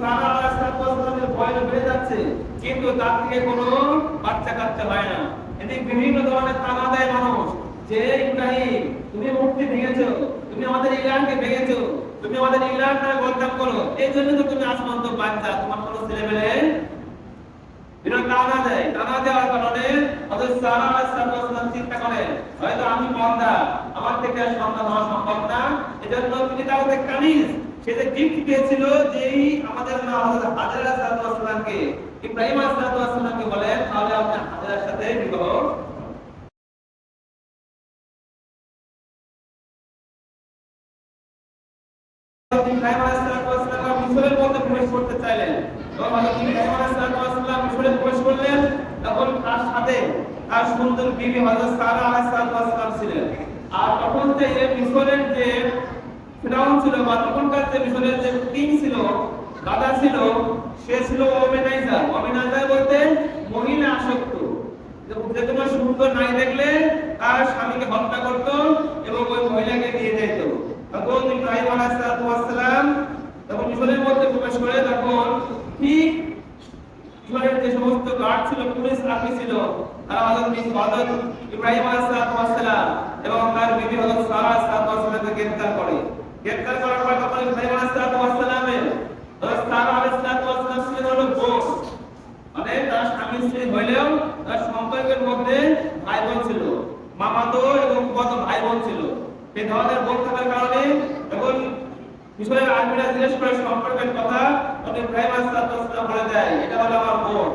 সারা আলাইহিসসালামের বয়স বেড়ে যাচ্ছে কিন্তু তার থেকে কোনো বাচ্চা কাচ্চা হয় না এদিকে বিভিন্ন ধরনের তানা দেয় মানুষ যে ইব্রাহিম তুমি মূর্তি ভেঙেছো। তুমি আমাদের ইরানকে ভেঙেছো। তুমি আমাদের ইরানটা বদনাম করো এই জন্য তো তুমি আসমান তো বাচ্চা তোমার কোনো ছেলে মেয়ে বিরাট টানা দেয় টানা দেওয়ার কারণে চিন্তা করেন হয়তো আমি আমার থেকে সন্তান হওয়া সম্ভব না। এজন্য তিনি তাকে কানিজ সে যে গিফট পেয়েছিল যেই আমাদের মা হযরত হাজরা সাল্লাল্লাহু ইব্রাহিম সাল্লাল্লাহু বলেন, তাহলে আপনি হাজরার সাথে বিবাহ চাইলেন। তখন তখন তার সাথে তার সুন্দর বিবি হযরত সারা আলাইহিসসালাম ছিলেন। আর তখন যে মিশরের যে ফিরাউন ছিল বা তখনকার যে মিশরের যে কিং ছিল রাজা ছিল, সে ছিল ওমেনাইজার ওমেনাইজার বলতে মহিলা আসক্ত। যে কোনো সুন্দর নাই দেখলে তার স্বামীকে হত্যা করত এবং ওই মহিলাকে নিয়ে যেত তখন ইব্রাহিম আলাইহিসসালাম তখন মিশরের মধ্যে প্রবেশ করে তখন ঠিক মিশরের যে সমস্ত গার্ড ছিল, পুলিশ আর্মি ছিল, তারা হযরত হযরত ইব্রাহিম আলাইহিসসালাম এবং তার বিবি হযরত সারা আলাইহিসসালামকে গ্রেফতার করে। গ্রেফতার করার পর তখন ছিলেন হলো বোন। মানে তার স্বামী স্ত্রী হইলেও তার সম্পর্কের মধ্যে ভাই বোন ছিল। মামাতো এবং কত ভাই বোন ছিল। এই ধরনের বোন থাকার কারণে এখন আর্মিরা জিজ্ঞেস করে সম্পর্কের কথা, তখন বলে দেয়, এটা হলো আমার বোন।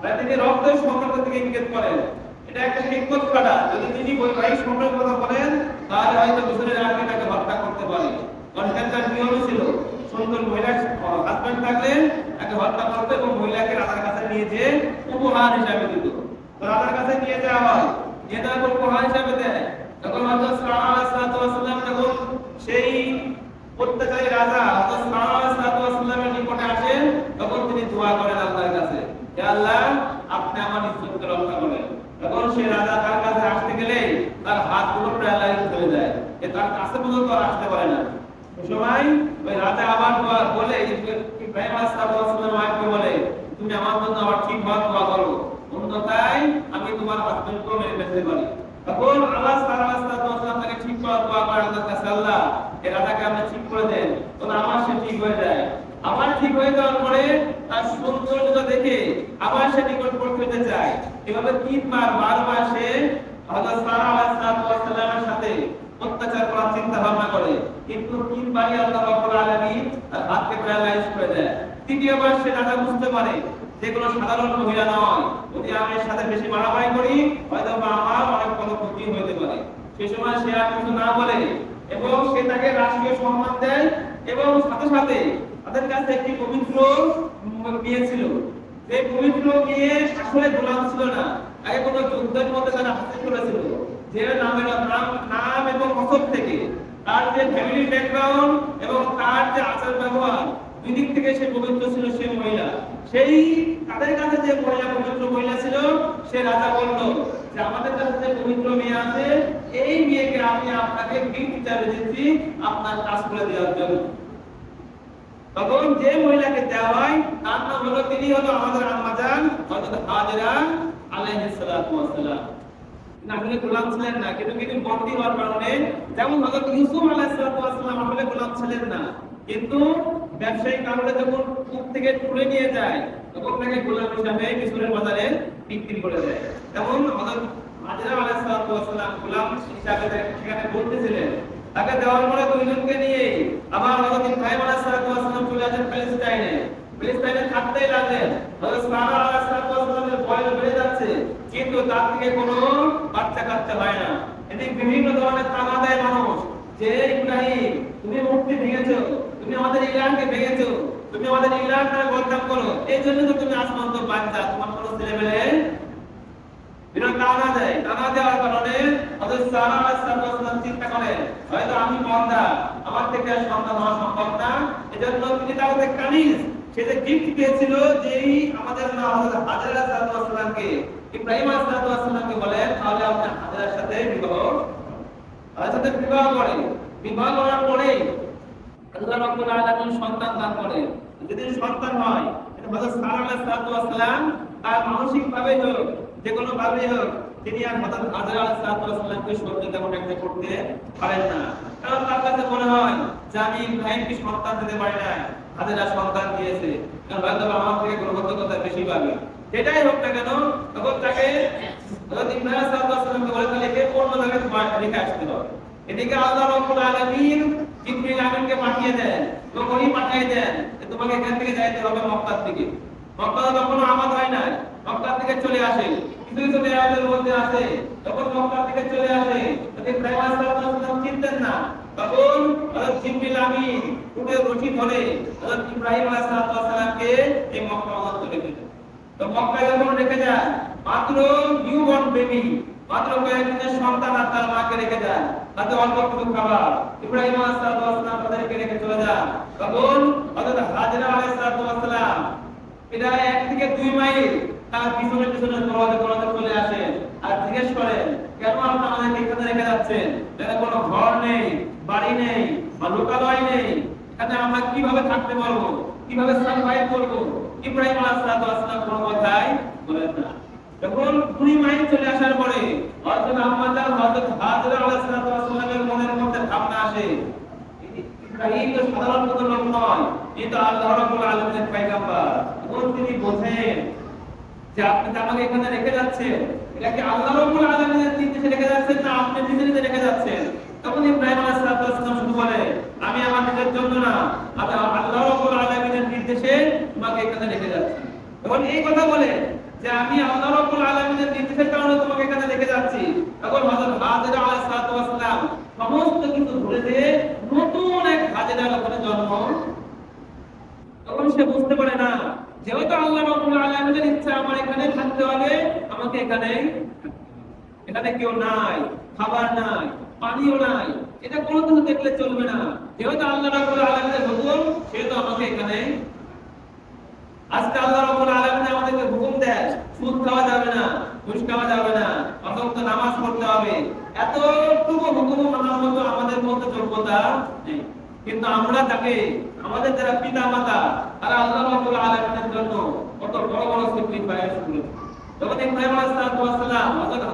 মানে তিনি রক্তের সম্পর্ক থেকে ইঙ্গিত করেন। এটা একটা হিকমত কাটা যদি তিনি বৈবাহিক সম্পর্কের কথা বলেন, তাহলে হয়তো মিশরের আর্মি তাকে হত্যা করতে পারে কারণ এখানকার নিয়ম ছিল সুন্দর মহিলা হাজবেন্ড থাকলে তাকে হত্যা করতো এবং মহিলাকে রাজার কাছে নিয়ে যেয়ে উপহার হিসাবে দিত। রাজার কাছে নিয়ে যাওয়া হয়। নিয়ে যাওয়ার পর উপহার হিসাবে দেয়। তখন হজরত সাল্লাল্লাহু আলাইহি ওয়াসাল্লাম তখন সেই অত্যাচারী রাজা হজরত সাল্লাল্লাহু আলাইহি ওয়াসাল্লামের নিকটে আসেন তখন তিনি দোয়া করেন আল্লাহর কাছে হে আল্লাহ আপনি আমার ইজ্জতকে রক্ষা করেন তখন সেই রাজা তার কাছে আসতে গেলে তার হাতগুলো প্যারালাইজ হয়ে যায় এ তার কাছে পর্যন্ত আর আসতে পারে না সময় ওই রাজা আবার দোয়া বলে ইব্রাহিম আলাইহিসসালাম মাকে বলে তুমি আমার জন্য আবার ঠিক ভাবে দোয়া করো অন্যথায় আমি তোমার হাজবেন্ডকে পারি তখন আল্লাহ সাল্লাল্লাহু তাকে ঠিক করা দোয়া করে আল্লাহর কাছে আল্লাহ এই রাজাকে আপনি ঠিক করে দেন। তখন আমার সে ঠিক হয়ে যায়। আবার ঠিক হয়ে যাওয়ার পরে তার সৌন্দর্যতা দেখে আবার সে নিকটবর্তী হতে চায়। এভাবে তিনবার, বারবার সে সারা সাথে অত্যাচার করার চিন্তা ভাবনা করে। কিন্তু আল্লাহ তার হাতকে প্যারালাইজ করে দেয় তৃতীয়বার সে রাজা বুঝতে পারে যে কোনো সাধারণ মহিলা নয়। যদি আমি সাথে বেশি মারামারি করি হয়তো আমার অনেক বড় ক্ষতি হতে পারে। সে সময় সে আর কিছু না বলে এবং সে তাকে রাষ্ট্রীয় সম্মান দেয় এবং সাথে সাথে তাদের কাছে একটি পবিত্র ছিল। যে পবিত্র মেয়ে আসলে গোলাম ছিল না। আগে কোনো যুদ্ধের মধ্যে তারা হাসিল করেছিল। যে নামের নাম নাম এবং মসব থেকে। তার যে ফ্যামিলি ব্যাকগ্রাউন্ড এবং তার যে আচার ব্যবহার দুই দিক থেকে সে পবিত্র ছিল সেই তাদের কাছে যে মহিলা পবিত্র মহিলা ছিল, সে রাজা বলল যে, আমাদের কাছে যে পবিত্র মেয়ে আছে, এই মেয়েকে আমি আপনাকে গিফট হিসাবে দিচ্ছি আপনার কাজ করে দেওয়ার জন্য। তখন যে মহিলাকে দেওয়া হয়, তার নাম হলো, তিনি হলো আমাদের আম্মাজান হাজরা গোলাম ছিলেন না, কিন্তু কিন্তু বন্দী হওয়ার কারণে যেমন ইউসুফ গোলাম ছিলেন না, কিন্তু ব্যবসায়িক কারণে যখন কূপ থেকে তুলে নিয়ে যায়, তখন তাকে গোলাম হিসাবে মিশরের বাজারে বিক্রি করে দেয়। সালাম গোলাম হিসাবে সেখানে বলতেছিলেন, তাকে দেওয়ার পরে দুইজনকে নিয়ে আবার চলে আসেন থাকতেই লাগলেন। বয়স বেড়ে যাচ্ছে, কিন্তু তার থেকে কোনো বাচ্চা কাচ্চা হয় না। এদিকে বিভিন্ন ধরনের তানা দেয় মানুষ। যে ইব্রাহিম, তুমি মূর্তি ভেঙেছো তুমি আমাদের ইরানকে ভেঙেছো তুমি আমাদের ইরানটা বদনাম করো। এই জন্য তো তুমি আসমান তো বাচ্চা তোমার কোনো ছেলে মেয়ে বিরাট টানা দেয় টানা দেওয়ার কারণে হযরত সারা চিন্তা করেন, হয়তো আমি আমার থেকে সন্তান হওয়া সম্ভব না। এজন্য তিনি কানিজ সে যে গিফট পেয়েছিল আমাদের হযরত হাজরা ইব্রাহিম তাহলে আপনি হাজরার সাথে বিবাহ তার সাথে বিবাহ করেন। বিবাহ করার পরে আল্লাহ আলামিন সন্তান দান করেন। যদি সন্তান হয় সালাম তার মানসিক ভাবে হোক যে কোনো ভাবে হোক, তিনি আর হযরত হাজরা আলাইহিস সালামকে সহ্য তেমন একটা করতে পারেন না। কারণ তার কাছে মনে হয়, যে আমি ইব্রাহিমকে সন্তান দিতে পারি না হাজরা সন্তান দিয়েছে। কারণ হয়তো আমার থেকে গ্রহণযোগ্যতা বেশি পাবে। যেটাই হোক না কেন, তখন তাকে ইব্রাহিম সাল্লাল্লাহু আলাইহি বলে তাহলে কোন জায়গায় রেখে আসতে হবে। এদিকে আল্লাহ রাব্বুল আলামিন জিবরিল পাঠিয়ে দেন উনি পাঠিয়ে দেন, যে তোমাকে এখান থেকে যাইতে হবে মক্কার দিকে। মক্কা তো কখনো আমাদ হয় না মক্কার দিকে চলে আসে। কিছু কিছু দেয়ালের মধ্যে আছে তখন মক্কার দিকে চলে আসে, যদি আলাইহি চিনতেন না, তখন উঠে ধরে ইব্রাহিম আলাইহিস সালামকে এই মক্কা তো মক্কায় যখন রেখে যায় মাত্র বেবি মাত্র কয়েকদিনের সন্তান আর তার মাকে রেখে যায় তাতে অল্প কিছু খাবার। ইব্রাহিম আলাইহিসসালাম তাদেরকে রেখে চলে যান। তখন হযরত হাজরা আলাইহিসসালাম এটা এক থেকে দুই মাইল তার পিছনে পিছনে দৌড়াতে দৌড়াতে চলে আসেন আর জিজ্ঞেস করেন, কেন আপনি আমাদেরকে এখানে রেখে যাচ্ছেন? এখানে কোনো ঘর নেই, বাড়ি নেই বা লোকালয় নেই। এখানে আমরা কীভাবে থাকতে পারব? কীভাবে সার্ভাইভ করব? ইব্রাহিম আলাইহিসসালাম কোনো কথাই বলেন না। যখন দুই মাইল চলে আসার পরে হযরত আহমদ হযরত হাজরা আলাইহিসসালামের মনের মধ্যে ভাবনা আসে ইব্রাহিম তো সাধারণ কোনো লোক নয়, এই তো আল্লাহ রাব্বুল আলামিনের পয়গম্বর। এবং তিনি বোঝেন যে আপনি আমাকে এখানে রেখে যাচ্ছেন। এটা কি আল্লাহ রাব্বুল আলামিনের নির্দেশে রেখে যাচ্ছেন না আপনি নিজে নিজে রেখে যাচ্ছেন? তখন ইব্রাহিম আলাইহিস সালাম শুধু বলে, আমি আমার নিজের জন্য না, আমি আল্লাহ রাব্বুল আলামিনের নির্দেশে তোমাকে এখানে রেখে যাচ্ছি। তখন এই কথা বলে যে আমি আল্লাহ রাব্বুল আলামিনের নির্দেশের কারণে তোমাকে এখানে রেখে যাচ্ছি। তখন হযরত হাজরা আলাইহিস সালাম সমস্ত কিছু ভুলে দিয়ে নতুন এক হাজেরার ওখানে জন্ম। তখন সে বুঝতে পারে না, যেহেতু আল্লাহ রাব্বুল আলামিনের ইচ্ছা, আমার এখানে থাকতে হবে, আমাকে এখানে এখানে কেউ নাই, খাবার নাই, পানিও নাই, এটা কোনো দেখলে চলবে না। যেহেতু আল্লাহ রাব্বুল আলামিনের হুকুম, সেহেতু আমাকে এখানে আজকে আল্লাহ রাব্বুল আলামিন আমাদেরকে হুকুম দেয় সুদ খাওয়া যাবে না, ঘুষ খাওয়া যাবে না অন্তত নামাজ পড়তে হবে। এতটুকু হুকুম মানার মতো আমাদের মধ্যে যোগ্যতা নেই। কিন্তু আমরা তাকে, আমাদের যারা পিতা মাতা তারা আল্লাহ রাব্বুল আলামিনের জন্য কত বড় বড় স্যাক্রিফাইস করেছে। যখন ইব্রাহিম আলাইহিস সালাম হযরত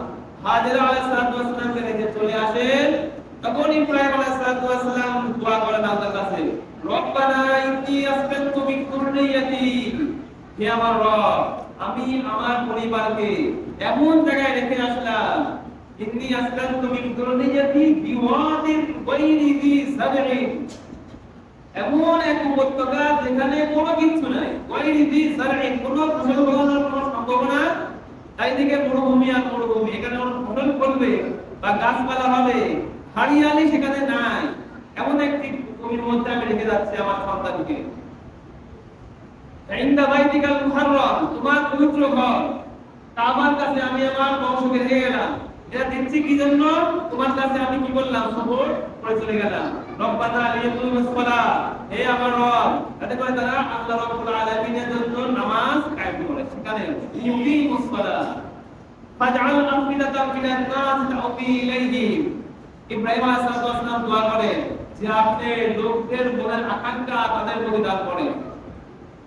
হাজেরা আলাইহিস সালামকে রেখে চলে আসেন, তখন ইব্রাহিম আলাইহিস সালাম দোয়া করেন আল্লাহর কাছে রব্বানা ইন্নী আসকানতু মিন যুররিয়াতি হে আমার রব, আমি আমার পরিবারকে এমন জায়গায় রেখে আসলাম, ইন্নী আসকানতু মিন যুররিয়াতি বিওয়াদিন গায়রি যি সারইন এমন এক উপত্যকা যেখানে কোনো কিছু নাই গায়রি যি সারইন কোনো ফসল কোনো সম্ভাবনা চারিদিকে মরুভূমি আর মরুভূমি, এখানে কোনো ফসল ফলবে বা গাছপালা হবে হারিয়ালি সেখানে নাই। এমন একটি ভূমির মধ্যে আমি রেখে যাচ্ছি আমার সন্তানকে। ইন্দা বাইতিকাল তোমার পবিত্র ঘর। কাবার কাছে আমি আমার বংশকে গেলাম এটা দিচ্ছি কি জন্য? তোমার কাছে আমি কি বললাম? সফর করে চলে গেলাম। হে আমার রব করে তারা আল্লাহ জন্য নামাজ কায়েম করে। সেখানে ইউকি ফাজআল আফিদাতাম মিনান নাস তাউবি ইলাইহিম ইব্রাহিম আলাইহিস সালাম দোয়া করেন যে আপনি লোকদের মনের আকাঙ্ক্ষা তাদের প্রতি দান করেন।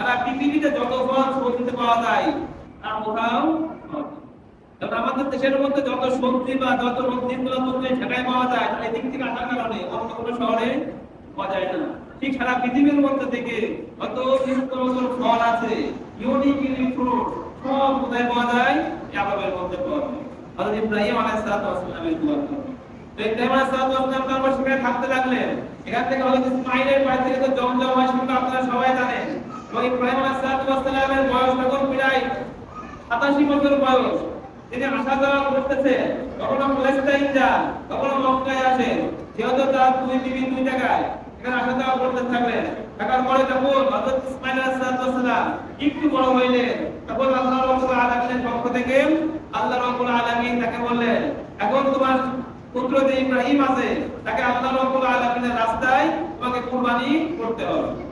সারা পৃথিবীতে যত ফল সবজিতে পাওয়া যায় কোথাও আমাদের দেশের মধ্যে যত সবজি বা যত সেটাই পাওয়া যায়, তাহলে এদিক থেকে আসার কারণে অন্য কোনো শহরে পাওয়া যায় না। ঠিক সারা পৃথিবীর মধ্যে থেকে কত ফল আছে ইউনিক ইউনিক ফ্রুট সব কোথায় পাওয়া যায়, এই আরবের মধ্যে পাওয়া যায়। ইব্রাহিম আলাইহিস সালামের দোয়া তো ইব্রাহিম আলাইহিস সালাম তারপর সেখানে থাকতে লাগলেন। এখান থেকে থেকে তো জমজম হয় সেটা আপনারা সবাই জানেন। এবং ইব্রাহিম আলাইহিস বয়স তখন প্রায় 87 বছর বয়স তিনি আসা যাওয়া করতেছে কখনো প্যালেস্টাইন যান কখনো মক্কায় আসেন যেহেতু তার দুই বিবি দুই জায়গায় এখানে আসা যাওয়া করতে থাকলেন থাকার পরে যখন হযরত ইসমাঈল আলাইহিস একটু বড় হইলেন, তখন আল্লাহ রাব্বুল আলামিনের পক্ষ থেকে আল্লাহ রাব্বুল আলামিন তাকে বললেন, এখন তোমার পুত্র যে আছে, তাকে আল্লাহ রাব্বুল আলামিনের রাস্তায় তোমাকে কুরবানি করতে হবে।